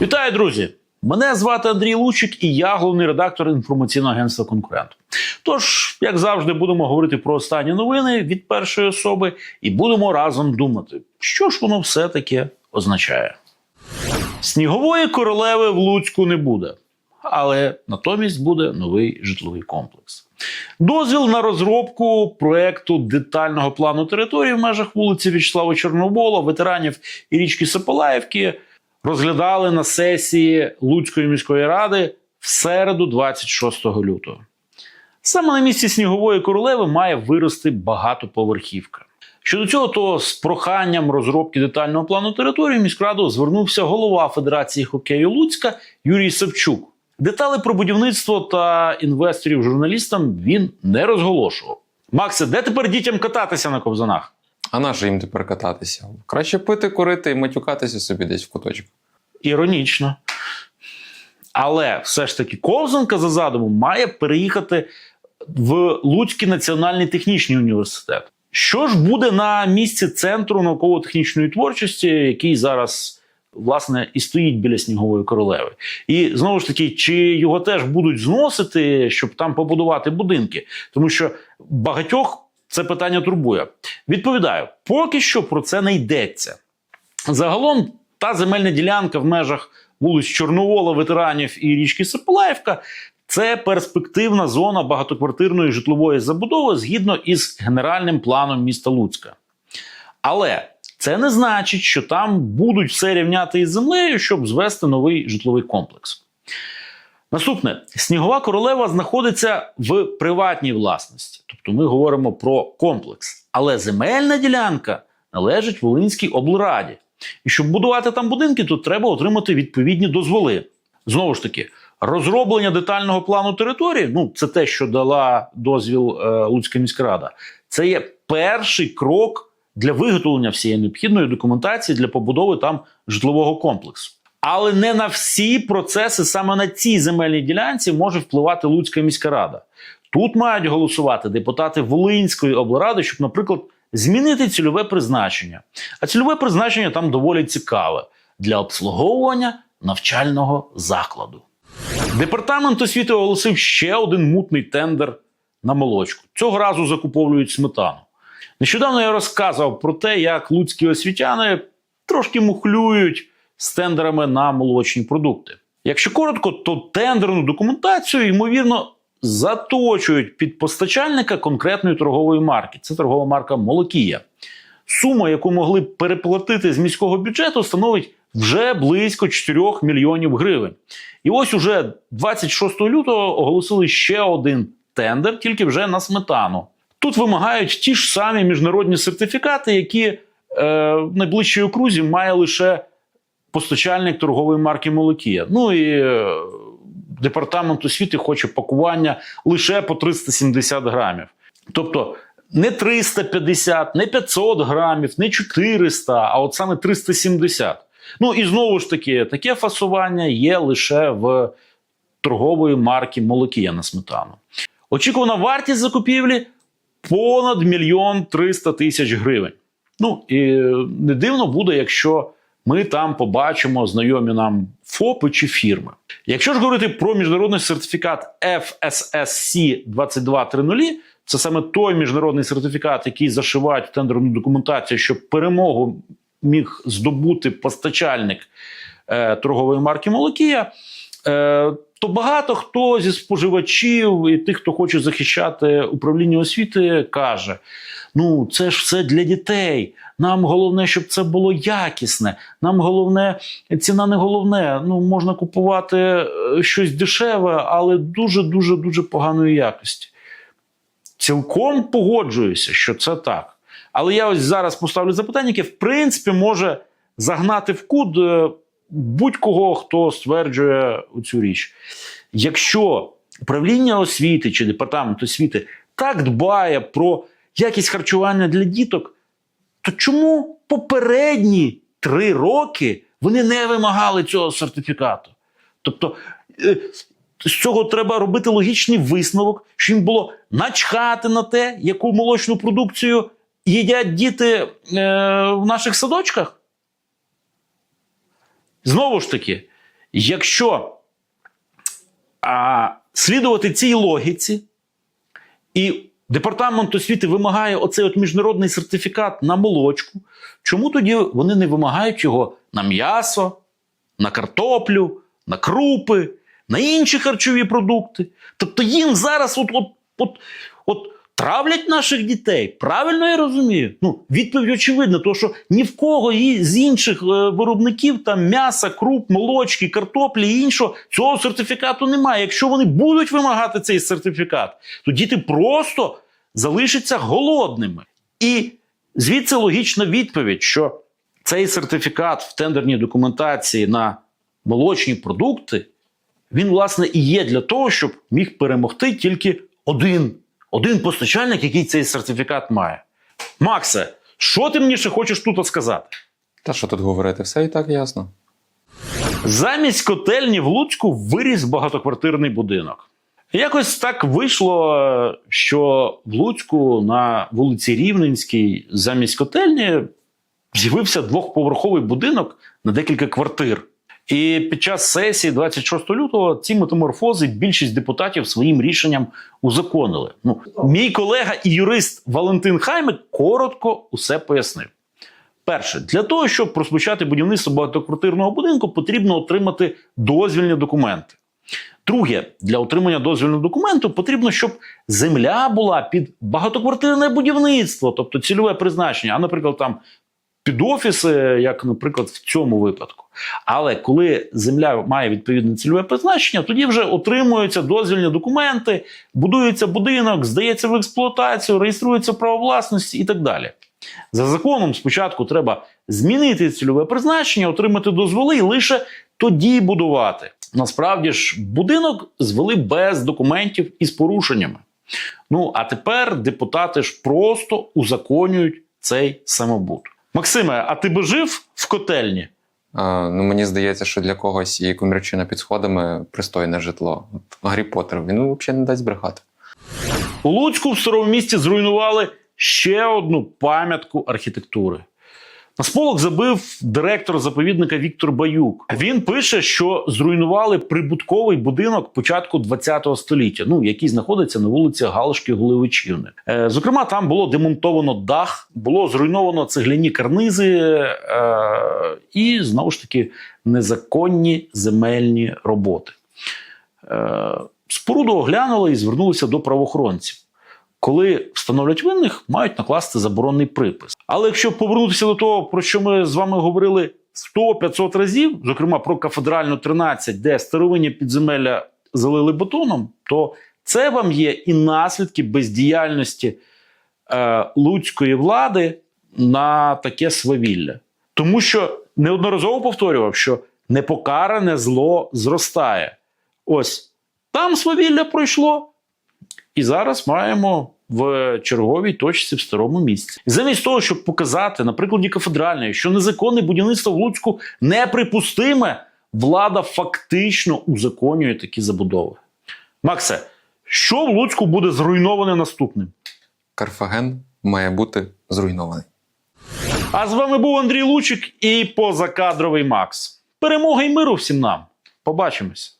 Вітаю, друзі! Мене звати Андрій Лучик, і я головний редактор інформаційного агентства Конкурент. Тож, як завжди, будемо говорити про останні новини від першої особи і будемо разом думати, що ж воно все таки означає. Снігової королеви в Луцьку не буде, але натомість буде новий житловий комплекс. Дозвіл на розробку проекту детального плану території в межах вулиці В'ячеслава Чорнобола, ветеранів і річки Сапалаївки розглядали на сесії Луцької міської ради в середу, 26 лютого. Саме на місці снігової королеви має вирости багатоповерхівка. Щодо цього, то з проханням розробки детального плану території міськраду звернувся голова Федерації хокею Луцька Юрій Савчук. Деталі про будівництво та інвесторів журналістам він не розголошував. Максе, де тепер дітям кататися на ковзанах? А на що їм тепер кататися? Краще пити, курити і матюкатися собі десь в куточку. Іронічно. Але все ж таки ковзанка за задумом має переїхати в Луцький національний технічний університет. Що ж буде на місці центру науково-технічної творчості, який зараз власне і стоїть біля снігової королеви? І знову ж таки, чи його теж будуть зносити, щоб там побудувати будинки? Тому що багатьох це питання турбує. Відповідаю, поки що про це не йдеться. Загалом та земельна ділянка в межах вулиць Чорновола, ветеранів і річки Сапалаївка це перспективна зона багатоквартирної житлової забудови згідно із генеральним планом міста Луцька. Але це не значить, що там будуть все рівняти із землею, щоб звести новий житловий комплекс. Наступне снігова королева знаходиться в приватній власності, тобто ми говоримо про комплекс. Але земельна ділянка належить Волинській облраді. І щоб будувати там будинки, то треба отримати відповідні дозволи. Знову ж таки, розроблення детального плану території ну це те, що дала дозвіл е, Луцька міська рада. Це є перший крок для виготовлення всієї необхідної документації для побудови там житлового комплексу. Але не на всі процеси саме на цій земельній ділянці може впливати Луцька міська рада. Тут мають голосувати депутати Волинської облради, щоб, наприклад, змінити цільове призначення. А цільове призначення там доволі цікаве для обслуговування навчального закладу. Департамент освіти оголосив ще один мутний тендер на молочку. Цього разу закуповують сметану. Нещодавно я розказував про те, як луцькі освітяни трошки мухлюють з тендерами на молочні продукти. Якщо коротко, то тендерну документацію, ймовірно, заточують під постачальника конкретної торгової марки. Це торгова марка Молокія. Сума, яку могли б переплатити з міського бюджету, становить вже близько 4 мільйонів гривень. І ось уже 26 лютого оголосили ще один тендер, тільки вже на сметану. Тут вимагають ті ж самі міжнародні сертифікати, які е, в найближчій окрузі має лише постачальник торгової марки Молокія. Ну і е, департамент освіти хоче пакування лише по 370 грамів. Тобто не 350, не 500 грамів, не 400, а от саме 370. Ну і знову ж таки, таке фасування є лише в торгової марки Молокія на сметану. Очікувана вартість закупівлі понад мільйон 300 тисяч гривень. Ну і не дивно буде, якщо ми там побачимо знайомі нам ФОПи чи фірми. Якщо ж говорити про міжнародний сертифікат FSSC 2230, це саме той міжнародний сертифікат, який зашивають в тендерну документацію, щоб перемогу міг здобути постачальник е, торгової марки Молокія. Е, то багато хто зі споживачів і тих, хто хоче захищати управління освіти, каже: ну це ж все для дітей. Нам головне, щоб це було якісне. Нам головне, ціна не головне. Ну можна купувати е, щось дешеве, але дуже дуже дуже поганої якості. Цілком погоджуюся, що це так. Але я ось зараз поставлю запитання, яке в принципі може загнати в кут е, будь-кого, хто стверджує цю річ. Якщо управління освіти чи департамент освіти так дбає про якість харчування для діток, то чому попередні три роки вони не вимагали цього сертифікату? Тобто е, з цього треба робити логічний висновок, що їм було начхати на те, яку молочну продукцію їдять діти е, в наших садочках. Знову ж таки, Якщо а, слідувати цій логіці, і департамент освіти вимагає оцей от міжнародний сертифікат на молочку, чому тоді вони не вимагають його на м'ясо, на картоплю, на крупи, на інші харчові продукти? Тобто їм зараз от, от, от, от травлять наших дітей. Правильно я розумію? Ну, відповідь очевидна, тому що ні в кого з інших е, виробників там м'яса, круп, молочки, картоплі і іншого цього сертифікату немає. Якщо вони будуть вимагати цей сертифікат, то діти просто залишаться голодними. І звідси логічна відповідь, що цей сертифікат в тендерній документації на молочні продукти, він, власне, і є для того, щоб міг перемогти тільки один, один постачальник, який цей сертифікат має. Максе, що ти мені ще хочеш тут сказати? Та що тут говорити? Все і так ясно. Замість котельні в Луцьку виріс багатоквартирний будинок. Якось так вийшло, що в Луцьку на вулиці Рівненській замість котельні з'явився двохповерховий будинок на декілька квартир. І під час сесії 26 лютого ці метаморфози більшість депутатів своїм рішенням узаконили. Ну, мій колега і юрист Валентин Хаймик коротко усе пояснив. Перше, для того, щоб розпочати будівництво багатоквартирного будинку, потрібно отримати дозвільні документи. Друге, для отримання дозвільного документу потрібно, щоб земля була під багатоквартирне будівництво, тобто цільове призначення, а, наприклад, там під офіси, як, наприклад, в цьому випадку. Але коли земля має відповідне цільове призначення, тоді вже отримуються дозвільні документи, будується будинок, здається в експлуатацію, реєструється право власності і так далі. За законом спочатку треба змінити цільове призначення, отримати дозволи і лише тоді будувати. Насправді ж, будинок звели без документів і з порушеннями. Ну а тепер депутати ж просто узаконюють цей самобут. Максиме, а ти би жив в котельні? А, ну, мені здається, що для когось і комірчина під сходами пристойне житло. От Гаррі Поттер, він взагалі не дасть брехати. У Луцьку в старому місті зруйнували ще одну пам'ятку архітектури. На сполох забив директор заповідника Віктор Баюк. Він пише, що зруйнували прибутковий будинок початку ХХ століття, ну який знаходиться на вулиці Галушки Гулевичівни. Е, зокрема, там було демонтовано дах, було зруйновано цегляні карнизи е, і знову ж таки незаконні земельні роботи. Е, споруду оглянули і звернулися до правоохоронців. Коли встановлять винних, мають накласти заборонний припис. Але якщо повернутися до того, про що ми з вами говорили 100-500 разів, зокрема про кафедральну 13, де старовинні підземелля залили бетоном, то це вам є і наслідки бездіяльності е, луцької влади на таке свавілля. Тому що неодноразово повторював, що непокаране зло зростає. Ось там свавілля пройшло, і зараз маємо в черговій точці в старому місці. Замість того, щоб показати на прикладі кафедральної, що незаконне будівництво в Луцьку неприпустиме, влада фактично узаконює такі забудови. Максе, що в Луцьку буде зруйноване наступним? Карфаген має бути зруйнований. А з вами був Андрій Лучик і позакадровий Макс. Перемоги й миру всім нам. Побачимось.